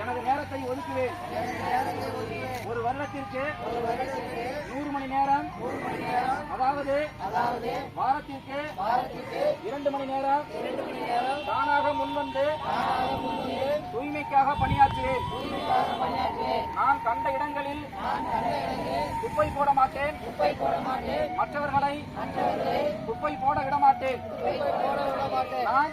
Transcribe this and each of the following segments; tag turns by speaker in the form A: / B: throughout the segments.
A: எனது நேரத்தை ஒதுக்குவேன். ஒரு வருடத்திற்கு நூறு மணி நேரம் அதாவது வாரத்திற்கு இரண்டு மணி நேரம் தானாக முன்வந்து தூய்மைக்காக பணியாற்றுவேன். நான் கண்ட இடங்களில் குப்பை போட மாட்டேன். மற்றவர்களை குப்பை போட விட மாட்டேன். நான்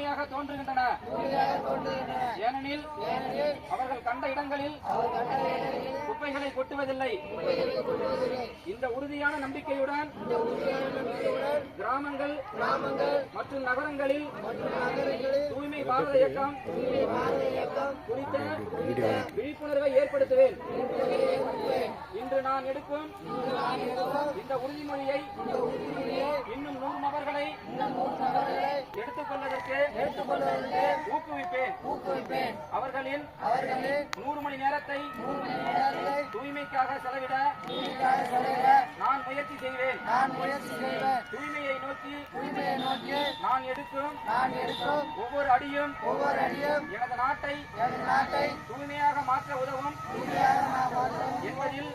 A: தூய்மையாக தோன்றுகின்றன. ஏனெனில் அவர்கள் கண்ட இடங்களில் குப்பைகளை கொட்டுவதில்லை. இந்த உறுதியான நம்பிக்கையுடன் கிராமங்கள் மற்றும் நகரங்களில் தூய்மை பாரத இயக்கம் குறித்த விழிப்புணர்வை ஏற்படுத்துவேன். இன்று நான் எடுக்கும் இந்த உறுதிமொழியை எடுத்துக்கொள்வதற்கு ஊக்குவிப்பேன். அவர்களின் நூறு மணி நேரத்தை தூய்மைக்காக செலவிட நான் முயற்சி செய்வேன். தூய்மையை நோக்கி நான் எடுக்கும் ஒவ்வொரு அடியும் எனது நாட்டை தூய்மையாக மாற்ற உதவும் என்பதில்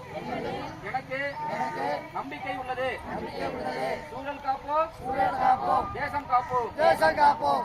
A: எனக்கு நம்பிக்கை உள்ளது. சூழல் காப்போம். தேசம் காப்போம்.
B: தேசம் காப்போம்